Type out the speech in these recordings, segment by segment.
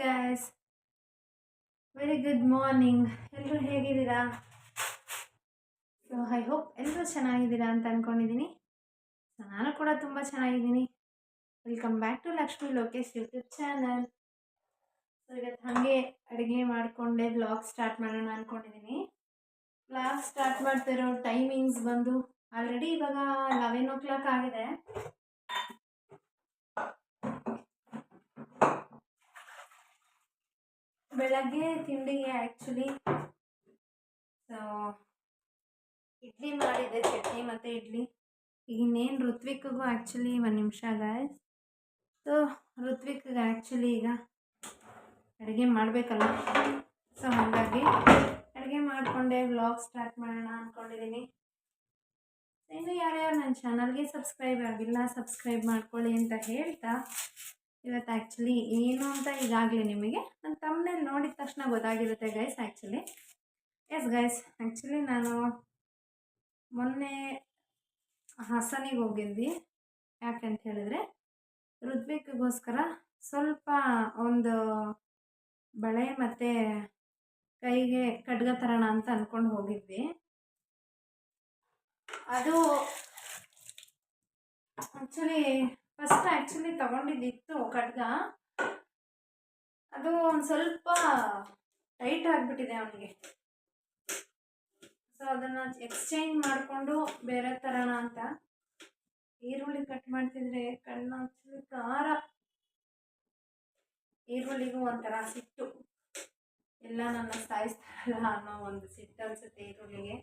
Gas very good morning ಎಲ್ಲರೂ ಹೇಗಿದ್ದೀರಾ? So I hope ಎಲ್ಲರೂ ಚೆನ್ನಾಗಿದ್ದೀರಾ ಅಂತ ಅಂದ್ಕೊಂಡಿದ್ದೀನಿ ನಾನು ಕೂಡ ತುಂಬ ಚೆನ್ನಾಗಿದ್ದೀನಿ. Welcome back to Lakshmi Lokesh YouTube channel so ಇವತ್ತು ಹಾಗೆ ಅಡುಗೆ ಮಾಡಿಕೊಂಡೆ ಬ್ಲಾಗ್ ಸ್ಟಾರ್ಟ್ ಮಾಡೋಣ ಅಂದ್ಕೊಂಡಿದ್ದೀನಿ ಬ್ಲಾಗ್ ಸ್ಟಾರ್ಟ್ ಮಾಡ್ತಿರೋ ಟೈಮಿಂಗ್ಸ್ ಬಂದು ಆಲ್ರೆಡಿ ಇವಾಗ ಲೆವೆನ್ ಓ ಕ್ಲಾಕ್ ಆಗಿದೆ. ಬೆಳಗ್ಗೆ ತಿಂಡಿಗೆ ಆ್ಯಕ್ಚುಲಿ ಸೊ ಇಡ್ಲಿ ಮಾಡಿದೆ, ಚಟ್ನಿ ಮತ್ತು ಇಡ್ಲಿ. ಈಗ ಇನ್ನೇನು ಋತ್ವಿಕ್ಗೂ ಆ್ಯಕ್ಚುಲಿ ಒಂದು ನಿಮಿಷ ಗಾಯ್ಸ್ ಸೊ ಋತ್ವಿಕ್ಗೆ ಆ್ಯಕ್ಚುಲಿ ಈಗ ಅಡುಗೆ ಮಾಡಬೇಕಲ್ಲ. ಸೊ ಹಾಗಾಗಿ ಅಡುಗೆ ಮಾಡಿಕೊಂಡೆ ವ್ಲಾಗ್ ಸ್ಟಾರ್ಟ್ ಮಾಡೋಣ ಅಂದ್ಕೊಂಡಿದ್ದೀನಿ ಇನ್ನು ಯಾರ್ಯಾರು ನನ್ನ ಚಾನಲ್ಗೆ ಸಬ್ಸ್ಕ್ರೈಬ್ ಆಗಿಲ್ಲ ಸಬ್ಸ್ಕ್ರೈಬ್ ಮಾಡ್ಕೊಳ್ಳಿ ಅಂತ ಹೇಳ್ತಾ ಇವತ್ತು ಆ್ಯಕ್ಚುಲಿ ಏನು ಅಂತ ಈಗಾಗಲೇ ನಿಮಗೆ ನನ್ನ ತಮ್ಮನೇಲಿ ನೋಡಿದ ತಕ್ಷಣ ಗೊತ್ತಾಗಿರುತ್ತೆ guys actually yes guys actually ನಾನು ಮೊನ್ನೆ ಹಾಸನಿಗೆ ಹೋಗಿದ್ವಿ. ಯಾಕೆಂತ ಹೇಳಿದ್ರೆ, ಋತ್ವಿಕ್ಗೋಸ್ಕರ ಸ್ವಲ್ಪ ಒಂದು ಬಳೆ ಮತ್ತು ಕೈಗೆ ಖಡ್ಗ ತರೋಣ ಅಂತ ಅಂದ್ಕೊಂಡು ಹೋಗಿದ್ವಿ. ಅದು ಆ್ಯಕ್ಚುಲಿ ಫಸ್ಟ್ ಆ್ಯಕ್ಚುಲಿ ತೊಗೊಂಡಿದ್ದಿತ್ತು ಖಡ್ಗ. ಅದು ಒಂದು ಸ್ವಲ್ಪ ಟೈಟ್ ಆಗಿಬಿಟ್ಟಿದೆ ಅವನಿಗೆ. ಸೊ ಅದನ್ನು ಎಕ್ಸ್ಚೇಂಜ್ ಮಾಡಿಕೊಂಡು ಬೇರೆ ತರೋಣ ಅಂತ. ಈರುಳ್ಳಿ ಕಟ್ ಮಾಡ್ತಿದ್ರೆ ಕಣ್ಣು ಆ್ಯಕ್ಚುಲಿ ಖಾರ ಈರುಳ್ಳಿಗೂ ಒಂಥರ ಸಿಟ್ಟು. ಎಲ್ಲ ನನ್ನ ಸಾಯಿಸ್ತಾರಲ್ಲ ಅನ್ನೋ ಒಂದು ಸಿಟ್ಟು ಅನಿಸುತ್ತೆ ಈರುಳ್ಳಿಗೆ.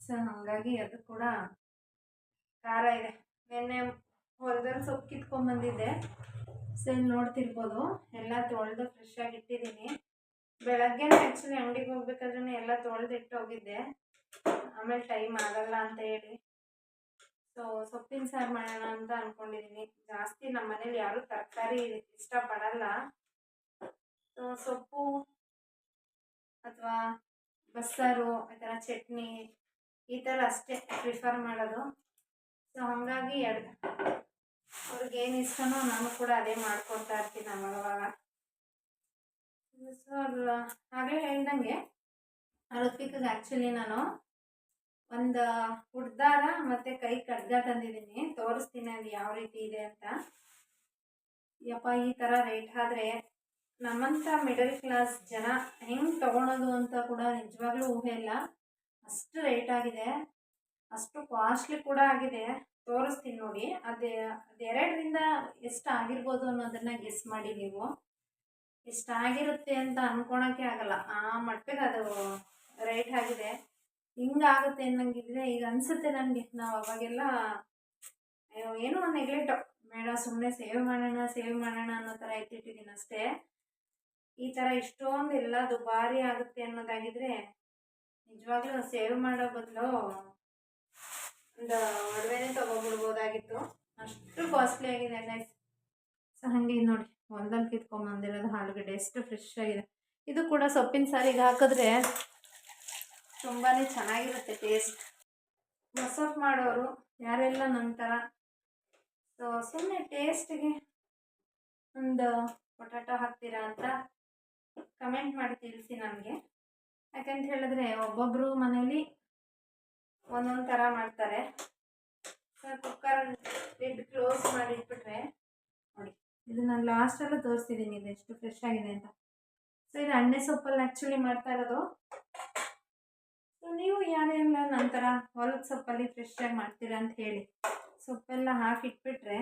ಸೊ ಹಾಗಾಗಿ ಅದು ಕೂಡ ಖಾರ ಇದೆ. ನಿನ್ನೆ ಹೊಲದಲ್ಲಿ ಸೊಪ್ಪು ಕಿತ್ಕೊಂಡ್ಬಂದಿದ್ದೆ ಸೊ ಇಲ್ಲಿ ನೋಡ್ತಿರ್ಬೋದು. ಎಲ್ಲ ತೊಳೆದು ಫ್ರೆಶ್ ಆಗಿ ಇಟ್ಟಿದ್ದೀನಿ. ಬೆಳಗ್ಗೆ ಆ್ಯಕ್ಚುಲಿ ಅಂಗಡಿಗೆ ಹೋಗ್ಬೇಕಾದ್ರೆ ಎಲ್ಲ ತೊಳೆದಿಟ್ಟು ಹೋಗಿದ್ದೆ. ಆಮೇಲೆ ಟೈಮ್ ಆಗಲ್ಲ ಅಂತ ಹೇಳಿ. ಸೊ ಸೊಪ್ಪಿನ ಸಾರು ಮಾಡೋಣ ಅಂತ ಅಂದ್ಕೊಂಡಿದ್ದೀನಿ ಜಾಸ್ತಿ ನಮ್ಮ ಮನೇಲಿ ಯಾರೂ ತರಕಾರಿ ಇಷ್ಟಪಡಲ್ಲ. ಸೊ ಸೊಪ್ಪು ಅಥವಾ ಬಸ್ಸಾರು, ಈ ಥರ ಚಟ್ನಿ ಈ ಥರ ಅಷ್ಟೇ ಪ್ರಿಫರ್ ಮಾಡೋದು. ಸೊ ಹಾಗಾಗಿ ಎರಡು ಅವ್ರಿಗೆ ಏನು ಇಷ್ಟನೋ ನಾನು ಕೂಡ ಅದೇ ಮಾಡ್ಕೊಡ್ತಾ ಇರ್ತೀನಿ ಅವಾಗವಾಗ ಸೊ ಹಾಗೆ ಹೇಳ್ದಂಗೆ ಋತ್ವಿಕ್ಗೆ ಆ್ಯಕ್ಚುಲಿ ನಾನು ಒಂದು ಹುಡ್ದಾರ ಮತ್ತು ಕೈ ಖಡ್ಗ ತಂದಿದ್ದೀನಿ. ತೋರಿಸ್ತೀನಿ ಅದು ಯಾವ ರೀತಿ ಇದೆ ಅಂತ. ಯಪ್ಪ, ಈ ಥರ ರೇಟ್ ಆದರೆ ನಮ್ಮಂಥ ಮಿಡಲ್ ಕ್ಲಾಸ್ ಜನ ಹೆಂಗೆ ತೊಗೊಳೋದು ಅಂತ ಕೂಡ ನಿಜವಾಗ್ಲೂ ಊಹೆ ಇಲ್ಲ. ಅಷ್ಟು ರೇಟ್ ಆಗಿದೆ. ಅಷ್ಟು ಕಾಸ್ಟ್ಲಿ ಕೂಡ ಆಗಿದೆ. ತೋರಿಸ್ತೀನಿ ನೋಡಿ. ಅದೇ ಅದೆರಡರಿಂದ ಎಷ್ಟು ಆಗಿರ್ಬೋದು ಅನ್ನೋದನ್ನು ಗೆಸ್ ಮಾಡಿ ನೀವು. ಎಷ್ಟಾಗಿರುತ್ತೆ ಅಂತ ಅಂದ್ಕೊಳಕ್ಕೆ ಆಗಲ್ಲ. ಆ ಮಟ್ಟಿಗೆ ಅದು ರೈಟ್ ಆಗಿದೆ. ಹಿಂಗಾಗುತ್ತೆ ಅನ್ನಂಗಿದ್ರೆ ಈಗ ಅನಿಸುತ್ತೆ ನನಗೆ. ನಾವು ಅವಾಗೆಲ್ಲ, ಅಯ್ಯೋ, ಏನೋ ಒಂದು ನೆಗ್ಲೆಕ್ಟು ಬೇಡ ಸುಮ್ಮನೆ ಸೇವ್ ಮಾಡೋಣ ಸೇವ್ ಮಾಡೋಣ ಅನ್ನೋ ಥರ ಎತ್ತಿಟ್ಟಿದ್ದೀನಿ ಅಷ್ಟೇ. ಈ ಥರ ಇಷ್ಟೊಂದು ಎಲ್ಲ ದುಬಾರಿ ಆಗುತ್ತೆ ಅನ್ನೋದಾಗಿದ್ರೆ ನಿಜವಾಗ್ಲೂ ಸೇವ್ ಮಾಡೋ ಬದಲು ಒಂದು ತೊಗೊಬಿಡ್ಬೋದಾಗಿತ್ತು ಅಷ್ಟು ಕಾಸ್ಟ್ಲಿ ಆಗಿದೆ ಗೈಸ್ ಸೊ ಹಾಗೆ ನೋಡಿ ಹೊಲ್ದಲ್ಲಿ ಕಿತ್ಕೊಂಬಂದಿರೋದು ಆಲೂಗಡ್ಡೆ ಎಷ್ಟು ಫ್ರೆಶ್ ಆಗಿದೆ. ಇದು ಕೂಡ ಸೊಪ್ಪಿನ ಸಾರಿಗೆ ಹಾಕಿದ್ರೆ ತುಂಬಾ ಚೆನ್ನಾಗಿರುತ್ತೆ ಟೇಸ್ಟ್ ಮಸಪ್ ಮಾಡೋರು ಯಾರೆಲ್ಲ ನನ್ನ ಥರ ಸೊ ಸುಮ್ಮನೆ ಟೇಸ್ಟಿಗೆ ಒಂದು ಪೊಟ್ಯಾಟೊ ಹಾಕ್ತೀರಾ ಅಂತ ಕಮೆಂಟ್ ಮಾಡಿ ತಿಳಿಸಿ ನನಗೆ ಯಾಕೆಂತ ಹೇಳಿದ್ರೆ ಒಬ್ಬೊಬ್ಬರು ಮನೇಲಿ ಒಂದೊಂದು ಥರ ಮಾಡ್ತಾರೆ. ಕುಕ್ಕರ್ ಲಿಡ್ ಕ್ಲೋಸ್ ಮಾಡಿ ಇಟ್ಬಿಟ್ರೆ ನೋಡಿ, ಇದು ನಾನು ಲಾಸ್ಟಲ್ಲೂ ತೋರಿಸ್ತಿದ್ದೀನಿ ಇದು ಎಷ್ಟು ಫ್ರೆಶ್ ಆಗಿದೆ ಅಂತ. ಸೊ ಇದು ಅಣ್ಣೆ ಸೊಪ್ಪಲ್ಲಿ ಆ್ಯಕ್ಚುಲಿ ಮಾಡ್ತಾ ಇರೋದು. ಸೊ ನೀವು ಯಾರೆಲ್ಲ ನಂತರ ಹೊಲದ ಸೊಪ್ಪಲ್ಲಿ ಫ್ರೆಶ್ ಆಗಿ ಮಾಡ್ತೀರಾ ಅಂತ ಹೇಳಿ, ಸೊಪ್ಪೆಲ್ಲ ಹಾಕಿಟ್ಬಿಟ್ರೆ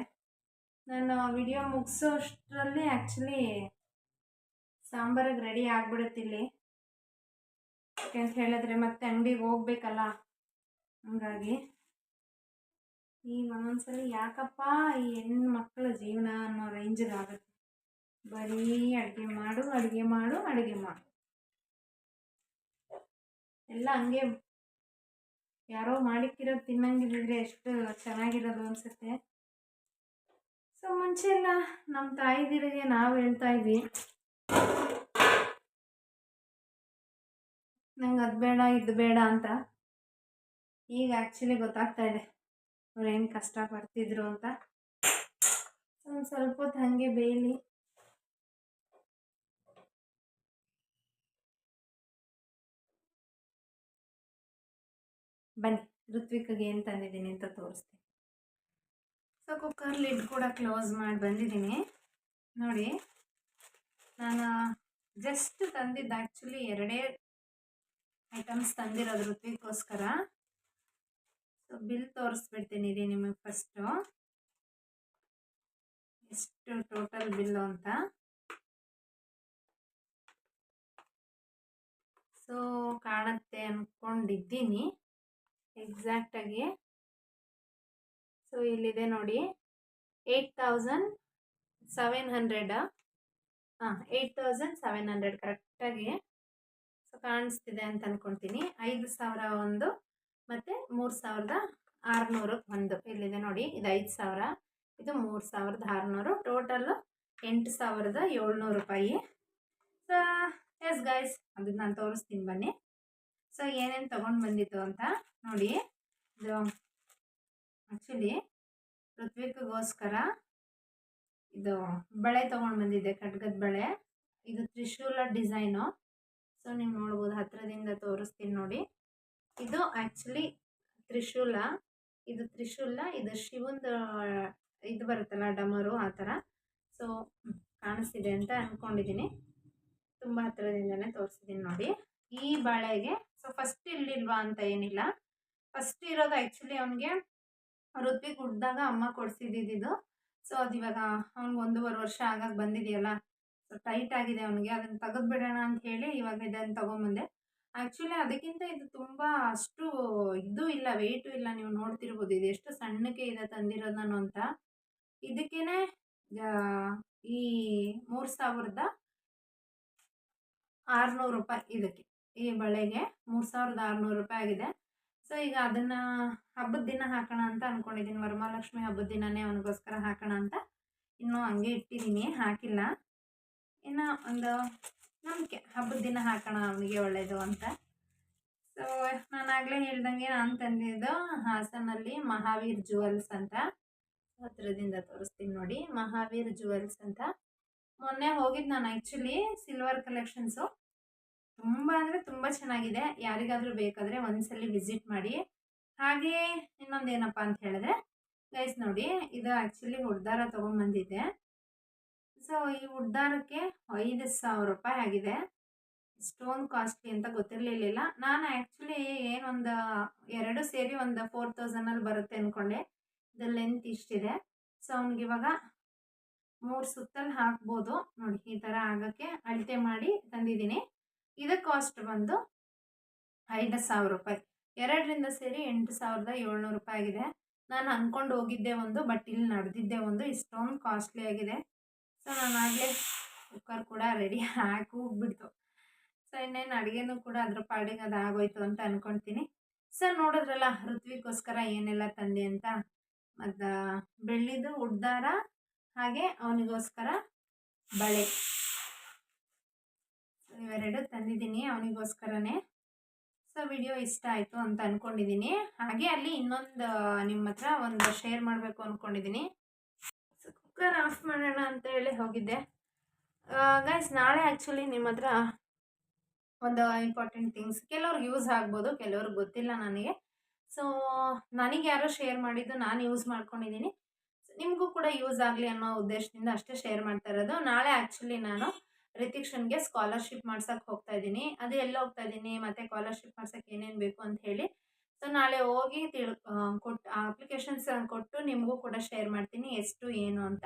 ನಾನು ವಿಡಿಯೋ ಮುಗಿಸೋಷ್ಟರಲ್ಲಿ ಆ್ಯಕ್ಚುಲಿ ಸಾಂಬಾರಿಗೆ ರೆಡಿ ಆಗಿಬಿಡುತ್ತೆ ಇಲ್ಲಿ. ಯಾಕೆಂತ ಹೇಳಿದ್ರೆ ಮತ್ತೆ ಅಂಗಡಿಗೆ ಹೋಗ್ಬೇಕಲ್ಲ, ಹಂಗಾಗಿ. ಈಗ ಒಂದೊಂದ್ಸಲ ಯಾಕಪ್ಪ ಈ ಹೆಣ್ಣು ಮಕ್ಕಳ ಜೀವನ ಅನ್ನೋ ರೇಂಜಿಗೆ ಆಗುತ್ತೆ. ಬರೀ ಅಡುಗೆ ಮಾಡು ಅಡುಗೆ ಮಾಡು ಅಡುಗೆ ಮಾಡು. ಎಲ್ಲ ಹಂಗೆ ಯಾರೋ ಮಾಡಿಕ್ಕಿರೋದು ತಿನ್ನಂಗಿದ್ರೆ ಎಷ್ಟು ಚೆನ್ನಾಗಿರೋದು ಅನಿಸುತ್ತೆ. ಸೊ ಮುಂಚೆ ಎಲ್ಲ ನಮ್ಮ ತಾಯಿದಿರಿಗೆ ನಾವು ಹೇಳ್ತಾ ಇದ್ವಿ. ನಂಗೆ ಅದು ಬೇಡ, ಇದು ಬೇಡ ಅಂತ. ಈಗ ಆ್ಯಕ್ಚುಲಿ ಗೊತ್ತಾಗ್ತಾ ಇದೆ. ಅವ್ರು ಏನು ಕಷ್ಟ ಅಂತ. ಒಂದು ಸ್ವಲ್ಪ ಹೊತ್ತು ಹಾಗೆ ಬೇಯಲಿ. ಬನ್ನಿ, ಋತ್ವಿಕಗೆ ಏನು ತಂದಿದ್ದೀನಿ ಅಂತ ತೋರಿಸ್ತೀನಿ. ಸೊ ಕುಕ್ಕರ್ ಲಿಡ್ ಕೂಡ ಕ್ಲೋಸ್ ಮಾಡಿ ಬಂದಿದ್ದೀನಿ. ನೋಡಿ, ನಾನು ಜಸ್ಟ್ ತಂದಿದ್ದು ಆ್ಯಕ್ಚುಲಿ ಎರಡೇ ಐಟಮ್ಸ್ ತಂದಿರೋದು ಋತ್ವಿಕ್ಕೋಸ್ಕರ. ಸೊ ಬಿಲ್ ತೋರಿಸ್ಬಿಡ್ತೀನಿ ರೀ ನಿಮಗೆ ಫಸ್ಟು ಎಷ್ಟು ಟೋಟಲ್ ಬಿಲ್ಲು ಅಂತ? ಸೊ ಕಾಣತ್ತೆ ಅಂದ್ಕೊಂಡಿದ್ದೀನಿ ಎಕ್ಸಾಕ್ಟಾಗಿ ಸೊ ಇಲ್ಲಿದೆ ನೋಡಿ. ಏಯ್ಟ್ ತೌಸಂಡ್ ಸೆವೆನ್ ಹಂಡ್ರೆಡ್ ಹಾಂ ಏಯ್ಟ್ ತೌಸಂಡ್ ಸೆವೆನ್ ಹಂಡ್ರೆಡ್ ಕರೆಕ್ಟಾಗಿ ಸೊ ಕಾಣಿಸ್ತಿದೆ ಅಂತ ಅಂದ್ಕೊಳ್ತೀನಿ ಐದು ಸಾವಿರ ಒಂದು ಮತ್ತು ಮೂರು ಸಾವಿರದ ಆರುನೂರು ಒಂದು. ಇಲ್ಲಿದೆ ನೋಡಿ, ಇದು ಐದು ಸಾವಿರ, ಇದು ಮೂರು ಸಾವಿರದ ಆರುನೂರು. ಟೋಟಲ್ಲು ಎಂಟು ಸಾವಿರದ ಏಳ್ನೂರು ರೂಪಾಯಿ. ಸೊ ಎಸ್ ಗೈಸ್ ಅದನ್ನ ನಾನು ತೋರಿಸ್ತೀನಿ ಬನ್ನಿ. ಸೊ ಏನೇನು ತೊಗೊಂಡು ಬಂದಿತ್ತು ಅಂತ ನೋಡಿ. ಇದು ಆ್ಯಕ್ಚುಲಿ ಋತ್ವಿಕ್ಗೋಸ್ಕರ ಇದು ಬಳೆ ತೊಗೊಂಡು ಬಂದಿದ್ದೆ, ಖಡ್ಗದ ಬಳೆ. ಇದು ತ್ರಿಶೂಲ ಡಿಸೈನು. ಸೊ ನೀವು ನೋಡ್ಬೋದು ಹತ್ತಿರದಿಂದ ತೋರಿಸ್ತೀನಿ ನೋಡಿ. ಇದು ಆಕ್ಚುಲಿ ತ್ರಿಶೂಲ. ಇದು ತ್ರಿಶೂಲ, ಇದು ಶಿವಂದು, ಇದು ಬರುತ್ತಲ್ಲ ಡಮರು ಆ ಥರ. ಸೊ ಕಾಣಿಸ್ತಿದೆ ಅಂತ ಅಂದ್ಕೊಂಡಿದ್ದೀನಿ ತುಂಬ ಹತ್ತಿರದಿಂದನೇ ತೋರಿಸಿದ್ದೀನಿ ನೋಡಿ. ಈ ಬಾಳೆಗೆ ಸೊ ಫಸ್ಟ್ ಇಲ್ಲಿಲ್ವಾ ಅಂತ ಏನಿಲ್ಲ. ಫಸ್ಟ್ ಇರೋದು ಆ್ಯಕ್ಚುಲಿ ಅವನಿಗೆ ಋತ್ವಿಕ್ ಹುಟ್ಟಿದಾಗ ಅಮ್ಮ ಕೊಡಿಸಿದ್ದಿದ್ದು ಸೊ ಅದು ಇವಾಗ ಅವ್ನಿಗೆ ಒಂದೂವರೆ ವರ್ಷ ಆಗಾಗ ಬಂದಿದೆಯಲ್ಲ. ಸೊ ಟೈಟ್ ಆಗಿದೆ ಅವನಿಗೆ. ಅದನ್ನು ತೆಗೆದ್ಬಿಡೋಣ ಅಂತ ಹೇಳಿ ಇವಾಗ ಇದನ್ನು ತೊಗೊಂಬಂದೆ. ಆ್ಯಕ್ಚುಲಿ ಅದಕ್ಕಿಂತ ಇದು ತುಂಬ ಅಷ್ಟು ಇದು ಇಲ್ಲ ವೆಯ್ಟು ಇಲ್ಲ ನೀವು ನೋಡ್ತಿರ್ಬೋದು. ಇದು ಎಷ್ಟು ಸಣ್ಣಕ್ಕೆ ಇದೆ ತಂದಿರೋದು ನಾನು ಅಂತ. ಇದಕ್ಕೇನೆ ಈ ಮೂರು ಸಾವಿರದ ಆರುನೂರು ರೂಪಾಯಿ ಇದಕ್ಕೆ. ಈ ಬಳೆಗೆ ಮೂರು ಸಾವಿರದ ಆರುನೂರು ರೂಪಾಯಿ ಆಗಿದೆ. ಸೊ ಈಗ ಅದನ್ನು ಹಬ್ಬದ ದಿನ ಹಾಕೋಣ ಅಂತ ಅಂದ್ಕೊಂಡಿದ್ದೀನಿ ವರಮಹಾಲಕ್ಷ್ಮಿ ಹಬ್ಬದ ದಿನನೇ ಅವನಿಗೋಸ್ಕರ ಹಾಕೋಣ ಅಂತ. ಇನ್ನೂ ಹಂಗೆ ಇಟ್ಟಿದ್ದೀನಿ ಹಾಕಿಲ್ಲ. ಇನ್ನು ಒಂದು ನಂಬಿಕೆ. ಹಬ್ಬದ ದಿನ ಹಾಕೋಣ, ಅವನಿಗೆ ಒಳ್ಳೆಯದು ಅಂತ. ಸೊ ಆಗಲೇ ಹೇಳ್ದಂಗೆ ನಾನು ತಂದಿದ್ದು ಹಾಸನಲ್ಲಿ ಮಹಾವೀರ್ ಜುವೆಲ್ಸ್ ಅಂತ. ಹತ್ರದಿಂದ ತೋರಿಸ್ತೀನಿ ನೋಡಿ, ಮಹಾವೀರ್ ಜುವೆಲ್ಸ್ ಅಂತ. ಮೊನ್ನೆ ಹೋಗಿದ್ದು ನಾನು ಆ್ಯಕ್ಚುಲಿ ಸಿಲ್ವರ್ ಕಲೆಕ್ಷನ್ಸು ತುಂಬ ಅಂದರೆ ತುಂಬ ಚೆನ್ನಾಗಿದೆ. ಯಾರಿಗಾದರೂ ಬೇಕಾದರೆ ಒಂದ್ಸಲಿ ವಿಸಿಟ್ ಮಾಡಿ. ಹಾಗೆ ಇನ್ನೊಂದು ಏನಪ್ಪ ಅಂತ ಹೇಳಿದ್ರೆ ಗೈಸ್ ನೋಡಿ, ಇದು ಆ್ಯಕ್ಚುಲಿ ಹುಡ್ದಾರ ತೊಗೊಂಬಂದಿದ್ದೆ. ಸೊ ಈ ಉದ್ದಾರಕ್ಕೆ ಐದು ಸಾವಿರ ರೂಪಾಯಿ ಆಗಿದೆ. ಸ್ಟೋನ್ ಕಾಸ್ಟ್ಲಿ ಅಂತ ಗೊತ್ತಿರಲಿಲ್ಲ ನಾನು ಆ್ಯಕ್ಚುಲಿ ಏನೊಂದು ಎರಡು ಸೇರಿ ಒಂದು ಫೋರ್ ತೌಸಂಡಲ್ಲಿ ಬರುತ್ತೆ ಅಂದ್ಕೊಂಡೆ ಇದು ಲೆಂತ್ ಇಷ್ಟಿದೆ. ಸೊ ಅವ್ನಿಗೆ ಇವಾಗ ಮೂರು ಸುತ್ತಲ್ಲಿ ಹಾಕ್ಬೋದು. ನೋಡಿ, ಈ ಥರ ಆಗೋಕ್ಕೆ ಅಳತೆ ಮಾಡಿ ತಂದಿದ್ದೀನಿ. ಇದು ಕಾಸ್ಟ್ ಬಂದು ಐದು ಸಾವಿರ ರೂಪಾಯಿ. ಎರಡರಿಂದ ಸೇರಿ ಎಂಟು ಸಾವಿರದ ಏಳ್ನೂರು ರೂಪಾಯಿ ಆಗಿದೆ. ನಾನು ಅಂದ್ಕೊಂಡು ಹೋಗಿದ್ದೆ ಒಂದು ಬಟ್ ಇಲ್ಲಿ ನಡೆದಿದ್ದೆ ಒಂದು. ಇಷ್ಟೊಂದು ಕಾಸ್ಟ್ಲಿ ಆಗಿದೆ. ಸೊ ನಾನು ಆಗಲೇ ಕುಕ್ಕರ್ ಕೂಡ ರೆಡಿ ಹಾಕಿ ಹೋಗ್ಬಿಡ್ತು. ಸೊ, ಇನ್ನೇನು ಅಡುಗೆನೂ ಕೂಡ ಅದ್ರ ಪಾಡಿಗೆ ಅದು ಆಗೋಯ್ತು ಅಂತ ಅಂದ್ಕೊಳ್ತೀನಿ ಸೊ, ನೋಡಿದ್ರಲ್ಲ, ಋತ್ವಿಗೋಸ್ಕರ ಏನೆಲ್ಲ ತಂದೆ ಅಂತ? ಮತ್ತು ಬೆಳ್ಳಿದು ಉಡ್ದಾರ, ಹಾಗೆ ಅವನಿಗೋಸ್ಕರ ಬಳೆ. ಇವೆರಡು ತಂದಿದ್ದೀನಿ ಅವನಿಗೋಸ್ಕರನೇ. ಸೊ, ವಿಡಿಯೋ ಇಷ್ಟ ಆಯಿತು ಅಂತ ಅಂದ್ಕೊಂಡಿದ್ದೀನಿ ಹಾಗೆ ಅಲ್ಲಿ ಇನ್ನೊಂದು ನಿಮ್ಮ ಹತ್ರ ಒಂದು ಶೇರ್ ಮಾಡಬೇಕು ಅಂದ್ಕೊಂಡಿದ್ದೀನಿ ಕುಕ್ಕರ್ ಆಫ್ ಮಾಡೋಣ ಅಂತ ಹೇಳಿ ಹೋಗಿದ್ದೆ. ಗೈಸ್ ನಾಳೆ ಆ್ಯಕ್ಚುಲಿ ನಿಮ್ಮ ಹತ್ರ ಒಂದು ಇಂಪಾರ್ಟೆಂಟ್ ಥಿಂಗ್ಸ್ ಕೆಲವ್ರಿಗೆ ಯೂಸ್ ಆಗ್ಬೋದು, ಕೆಲವ್ರಿಗೆ ಗೊತ್ತಿಲ್ಲ ನನಗೆ. ಸೊ ನನಗೆ ಯಾರೋ ಶೇರ್ ಮಾಡಿದ್ದು ನಾನು ಯೂಸ್ ಮಾಡ್ಕೊಂಡಿದ್ದೀನಿ. ನಿಮಗೂ ಕೂಡ ಯೂಸ್ ಆಗಲಿ ಅನ್ನೋ ಉದ್ದೇಶದಿಂದ ಅಷ್ಟೇ ಶೇರ್ ಮಾಡ್ತಾ ಇರೋದು. ನಾಳೆ ಆ್ಯಕ್ಚುಲಿ ನಾನು ರಿತಿಕ್ಷನ್ಗೆ ಸ್ಕಾಲರ್ಶಿಪ್ ಮಾಡ್ಸಕ್ಕೆ ಹೋಗ್ತಾ ಇದ್ದೀನಿ. ಅದು ಎಲ್ಲ ಹೋಗ್ತಾ ಇದ್ದೀನಿ, ಮತ್ತು ಸ್ಕಾಲರ್ಶಿಪ್ ಮಾಡ್ಸಕ್ಕೆ ಏನೇನು ಬೇಕು ಅಂತ ಹೇಳಿ. ಸೊ ನಾಳೆ ಹೋಗಿ ತಿಳ್ ಕೊಟ್ಟು ಅಪ್ಲಿಕೇಶನ್ಸ್ ಕೊಟ್ಟು ನಿಮಗೂ ಕೂಡ ಶೇರ್ ಮಾಡ್ತೀನಿ ಎಷ್ಟು, ಏನು ಅಂತ.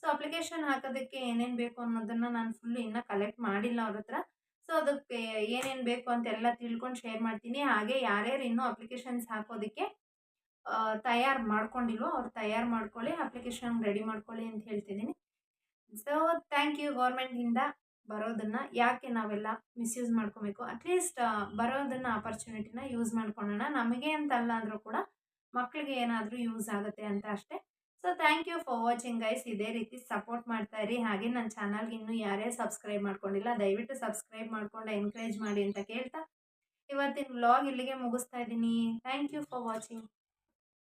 ಸೊ ಅಪ್ಲಿಕೇಶನ್ ಹಾಕೋದಕ್ಕೆ ಏನೇನು ಬೇಕು ಅನ್ನೋದನ್ನು ನಾನು ಫುಲ್ಲು ಇನ್ನೂ ಕಲೆಕ್ಟ್ ಮಾಡಿಲ್ಲ ಅವ್ರ ಹತ್ರ. ಸೊ ಅದಕ್ಕೆ ಏನೇನು ಬೇಕು ಅಂತೆಲ್ಲ ತಿಳ್ಕೊಂಡು ಶೇರ್ ಮಾಡ್ತೀನಿ. ಹಾಗೆ ಯಾರ್ಯಾರು ಇನ್ನೂ ಅಪ್ಲಿಕೇಶನ್ಸ್ ಹಾಕೋದಕ್ಕೆ ತಯಾರು ಮಾಡ್ಕೊಂಡಿಲ್ವೋ ಅವ್ರು ತಯಾರು ಮಾಡ್ಕೊಳ್ಳಿ ಅಪ್ಲಿಕೇಶನ್ ರೆಡಿ ಮಾಡ್ಕೊಳ್ಳಿ ಅಂತ ಹೇಳ್ತಿದ್ದೀನಿ. ಸೊ ಥ್ಯಾಂಕ್ ಯು ಗೌರ್ಮೆಂಟಿಂದ ಬರೋದನ್ನು ಯಾಕೆ ನಾವೆಲ್ಲ ಮಿಸ್ಯೂಸ್ ಮಾಡ್ಕೋಬೇಕು? ಅಟ್ಲೀಸ್ಟ್ ಬರೋದನ್ನು ಆಪರ್ಚುನಿಟಿನ ಯೂಸ್ ಮಾಡ್ಕೊಳ್ಳೋಣ. ನಮಗೆ ಅಂತಲ್ಲ ಅಂದರೂ ಕೂಡ ಮಕ್ಕಳಿಗೆ ಏನಾದರೂ ಯೂಸ್ ಆಗುತ್ತೆ ಅಂತ ಅಷ್ಟೇ. So thank you for watching guys ಇದೇ ರೀತಿ ಸಪೋರ್ಟ್ ಮಾಡ್ತಾ ಇರಿ. ಹಾಗೆ ನನ್ನ ಚಾನಲ್ಗೆ ಇನ್ನೂ ಯಾರೇ ಸಬ್ಸ್ಕ್ರೈಬ್ ಮಾಡ್ಕೊಂಡಿಲ್ಲ, ದಯವಿಟ್ಟು ಸಬ್ಸ್ಕ್ರೈಬ್ ಮಾಡ್ಕೊಂಡು ಎನ್ಕರೇಜ್ ಮಾಡಿ ಅಂತ ಕೇಳ್ತಾ. ಇವತ್ತಿನ ವ್ಲಾಗ್ ಇಲ್ಲಿಗೆ ಮುಗಿಸ್ತಾ ಇದ್ದೀನಿ. Thank you for watching